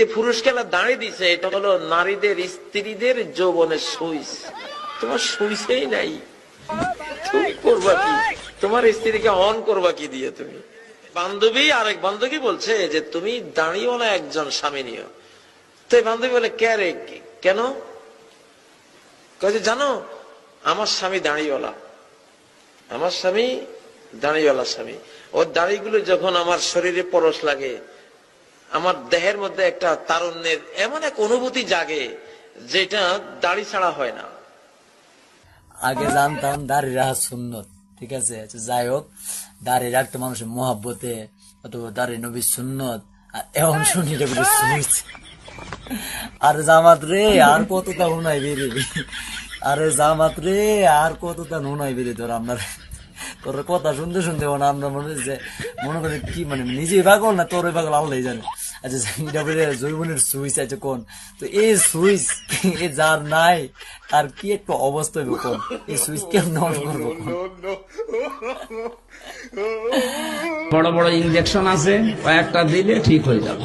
যে পুরস্কার দাঁড়িয়ে দিছে, এটা হলো নারীদের, স্ত্রীদের যৌবনের সুইচ তোমার সুইচেই নাই। তুমি করবা কি? তোমার স্ত্রীকে অন করবা কি দিয়ে তুমি? বান্ধবী আরেক বান্ধবী বলছে যে, তুমি দাঁড়িয়েওয়ালা একজন স্বামী নিও তো এই বান্ধবী বলে, কে কেন? কাজে জানো, আমার স্বামী দাঁড়িয়েওয়ালা। আমার স্বামী দাঁড়িয়েওয়ালা স্বামী। ওর দাড়িগুলো যখন আমার শরীরে পরশ লাগে আমার দেহের মধ্যে একটা তারুণ্যের এমন এক অনুভূতি জাগে যেটা দাড়ি ছাড়া হয় না। আগে জানতাম দাড়ি রাখা সুন্নত ঠিক আছে? আচ্ছা, যাই হোক দাড়ি রাখতে মানুষের মহাব্বতে অথবা দাড়ি নবী সুন্নত আর এখন শুনি বলে আরে জামাত রে আর কতটা হুনাই বেরে। আরে জামাত রে আর কতটা হুনাই বেরে তোর আপনার তোর কথা শুনতে শুনতে আমরা মনে হচ্ছে মনে করে কি মানে নিজেই পাগল না তোর পাগল আল্লাহ জানে। আচ্ছা এটা জৈবনের সুইচ আছে কোন? তো এই সুইচ এ যার নাই আর কি একটা অবস্থা হবে কোন? এই সুইচ কে নট করব বড় বড় ইঞ্জেকশন আছে, কয়েকটা দিলে ঠিক হয়ে যাবে।